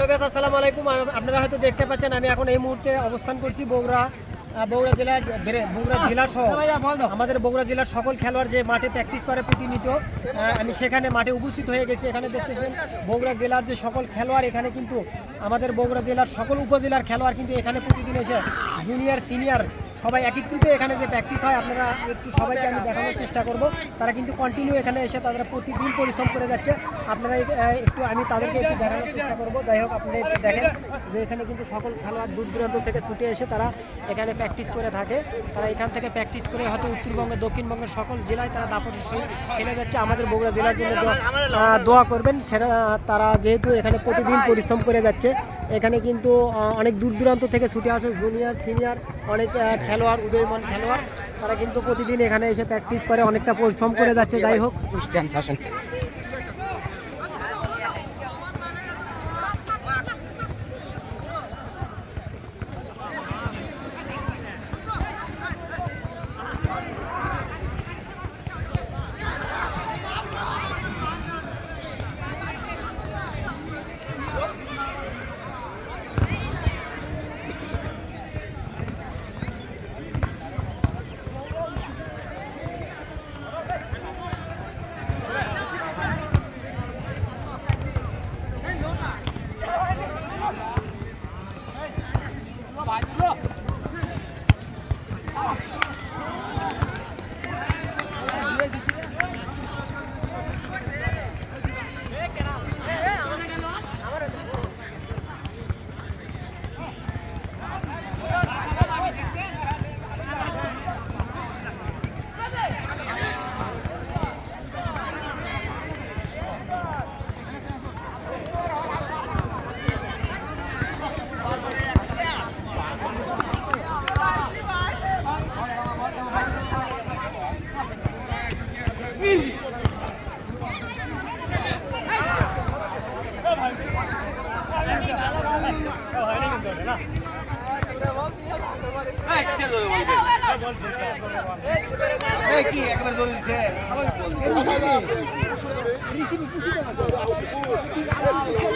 Hello আসসালামু আলাইকুম। আপনারা হয়তো দেখতে পাচ্ছেন আমি এখন এই মুহূর্তে অবস্থান করছি বগুড়া বগুড়া জেলার বগুড়া জেলা সহ আমাদের বগুড়া জেলার সকল খেলোয়াড় যে মাঠে প্র্যাকটিস করে প্রতিনিয়ত আমি সেখানে মাঠে উপস্থিত হয়ে গেছি। এখানে দেখতেছেন বগুড়া জেলার যে সকল খেলোয়াড় এখানে কিন্তু আমাদের বগুড়া জেলার সকল উপজেলার খেলোয়াড় কিন্তু এখানে প্রতিদিন এসে জুনিয়র সিনিয়র সবাই একত্রিত এখানে যে প্র্যাকটিস হয়, আপনারা একটু সবাইকে আমি দেখানোর চেষ্টা করব। তারা কিন্তু কন্টিনিউ এখানে এসে তারা প্রতিদিন পরিশ্রম করে যাচ্ছে। আপনারা একটু আমি তাদেরকে একটু দেখানোর চেষ্টা করব। যাই হোক, আপনারা একটু দেখেন যে এখানে কিন্তু সকল খেলোয়াড় দূর দূরান্ত থেকে ছুটে এসে তারা এখানে প্র্যাকটিস করে থাকে। তারা এখান থেকে প্র্যাকটিস করে হয়তো উত্তরবঙ্গে, দক্ষিণবঙ্গের সকল জেলায় তারা দাপটের সহিত খেলে যাচ্ছে। আমাদের বগুড়া জেলার জন্য দোয়া করবেন। সেটা তারা যেহেতু এখানে প্রতিদিন পরিশ্রম করে যাচ্ছে। এখানে কিন্তু অনেক দূর দূরান্ত থেকে ছুটে আসে জুনিয়র সিনিয়র অনেক খেলোয়াড়, উদয়মান খেলোয়াড়। তারা কিন্তু প্রতিদিন এখানে এসে প্র্যাকটিস করে, অনেকটা পরিশ্রম করে যাচ্ছে। যাই হোক। কি একবার ধরে দিছে আবার বল